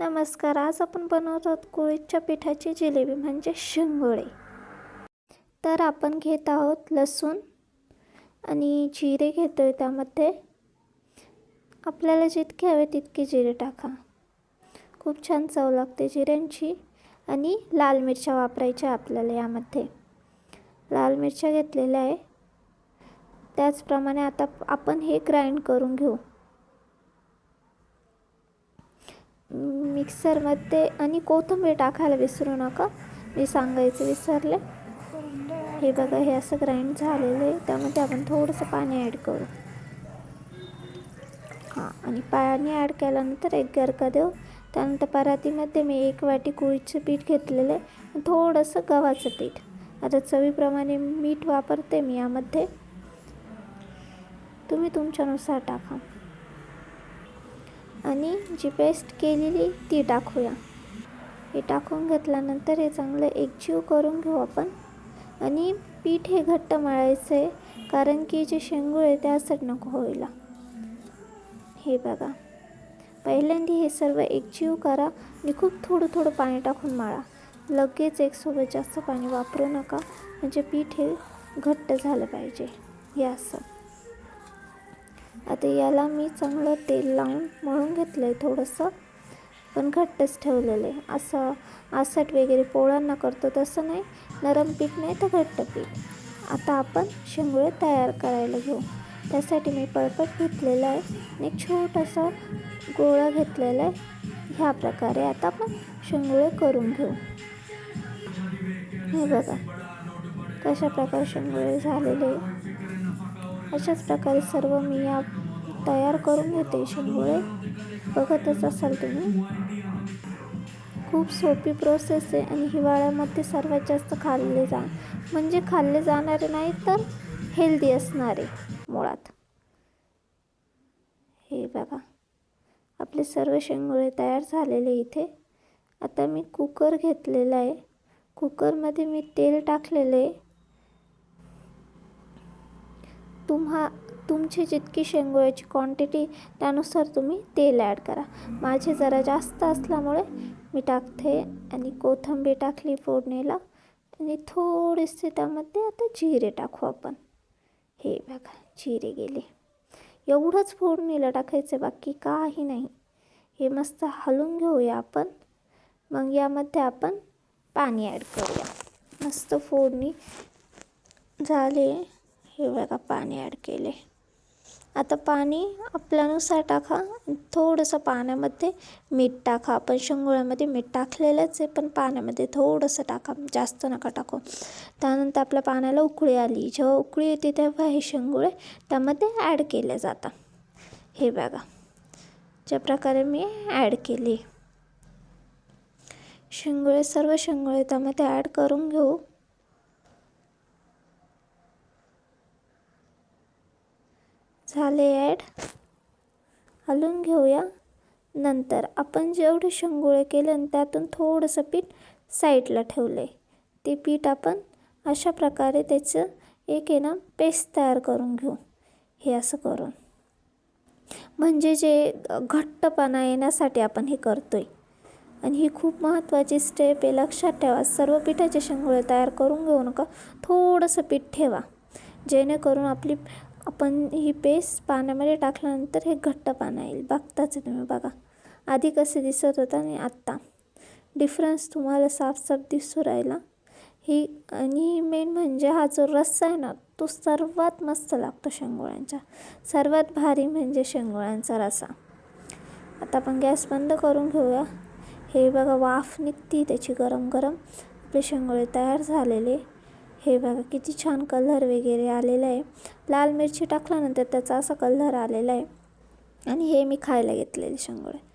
नमस्कार आज आपण बनवत आहोत कुळीच्या पिठाची जिलेबी म्हणजे शिंगोळे. तर आपण घेत आहोत लसूण आणि जिरे घेतो आहे त्यामध्ये. आपल्याला जितके हवे तितके जिरे टाका. खूप छान चव लागते जिऱ्यांची आणि लाल मिरच्या वापरायच्या आपल्याला यामध्ये. लाल मिरच्या घेतलेल्या आहे. त्याचप्रमाणे आता आपण हे ग्राइंड करून घेऊ. मिक्सरमध्ये आणि कोथिंबीर टाकायला विसरू नका. मी सांगायचं विसरले. हे बघा हे असं ग्राइंड झालेलं आहे. त्यामध्ये आपण थोडंसं पाणी ॲड करू. हां आणि पाणी ॲड केल्यानंतर एक गरका देऊ. त्यानंतर परातीमध्ये मी एक वाटी कुळीचं पीठ घेतलेलं आहे. थोडंसं गव्हाचं पीठ. आता चवीप्रमाणे मीठ वापरते मी यामध्ये. तुम्ही तुमच्यानुसार टाका. आणि जी पेस्ट केलेली ती टाकूया. हे टाकून घेतल्यानंतर हे चांगलं एकजीव करून घेऊ आपण. आणि पीठ हे घट्ट मळायचं आहे कारण की जे शेंगूळ आहे त्यासाठी नको होईला. हे बघा. पहिल्यांदा हे सर्व एकजीव करा आणि खूप थोडं थोडं पाणी टाकून मळा. लगेच एकसोबत जास्त पाणी वापरू नका. म्हणजे पीठ हे घट्ट झालं पाहिजे. हे असं. आता याला मी चांगलं तेल लावून मळून घेतलं आहे थोडंसं पण घट्टच ठेवलेलं आहे. असं आसट वगैरे पोळ्यांना करतो तसं नाही नरम पीठ नाही तर घट्ट पीठ. आता आपण शेंगुळे तयार करायला घेऊ. त्यासाठी मी पळपट घेतलेला आहे आणि एक छोटासा गोळा घेतलेला आहे. ह्या प्रकारे आता आपण शेंगुळे करून घेऊ. हे बघा कशा प्रकारे शेंगुळे झालेले अशाच प्रकारे सर्व मी या तयार करून घेते. शेंगुळे बघतच असाल तुम्ही. खूप सोपी प्रोसेस आहे आणि हिवाळ्यामध्ये सर्वात जास्त खाल्ले जा म्हणजे खाल्ले जाणारे नाही तर हेल्दी असणारे मुळात. हे बघा आपले सर्व शेंगुळे तयार झालेले इथे. आता मी कुकर घेतलेला आहे. कुकरमध्ये मी तेल टाकलेलं आहे. तुम्हा तुमची जितकी शेंगोळ्याची क्वांटिटी त्यानुसार तुम्ही तेल ॲड करा. माझे जरा जास्त असल्यामुळे मी टाकते आणि कोथिंबीर टाकली फोडणीला आणि थोडेसे त्यामध्ये आता जिरे टाकू आपण. हे बघा जिरे गेले. एवढंच फोडणीला टाकायचं बाकी काही नाही. हे मस्त हलवून घेऊया आपण. मग यामध्ये आपण पाणी ॲड करूया. मस्त फोडणी झाले. हे बघा पाणी ॲड केले. आता पाणी आपल्यानुसार टाका. थोडंसं पाण्यामध्ये मीठ टाका. आपण शेंगोळ्यामध्ये मीठ टाकलेलंच आहे पण पाण्यामध्ये थोडंसं टाका. जास्त नका टाकू. त्यानंतर आपल्या पाण्याला उकळी आली. जेव्हा उकळी येते तेव्हा हे शेंगोळे त्यामध्ये ॲड केले जातात. हे बघा. ज्या प्रकारे मी ॲड केली. शेंगोळे सर्व शेंगोळे त्यामध्ये ॲड करून घेऊ. झाले ॲड. हलवून घेऊया. नंतर आपण जेवढे शेंगोळे केले आणि त्यातून थोडंसं पीठ साईडला ठेवले. ते पीठ आपण अशा प्रकारे त्याचं एक आहे ना पेस्ट तयार करून घेऊ. हे असं करून. म्हणजे जे घट्टपणा येण्यासाठी आपण हे करतो आहे आणि ही खूप महत्त्वाची स्टेप आहे. लक्षात ठेवा सर्व पिठाचे शेंगोळे तयार करून घेऊ नका. थोडंसं पीठ ठेवा. जेणेकरून आपली आपण ही पेस्ट पाण्यामध्ये टाकल्यानंतर हे घट्ट पानं येईल. बघताच तुम्ही बघा. आधी कसे दिसत होतं आणि आत्ता. डिफरन्स तुम्हाला साफसाफ दिसू राहिला. ही आणि मेन म्हणजे हा जो रस्सा आहे ना तो सर्वात मस्त लागतो शेंगोळ्यांचा सर्वात भारी म्हणजे शेंगोळ्यांचा रसा. आता आपण गॅस बंद करून घेऊया. हे बघा वाफ निघती त्याची गरम गरम आपले शेंगोळे तयार झालेले. हे बघा किती छान कलर वगैरे आलेला आहे. लाल मिरची टाकल्यानंतर त्याचा असा कलर आलेला आहे. आणि हे मी खायला घेतलेले शेंगोळे.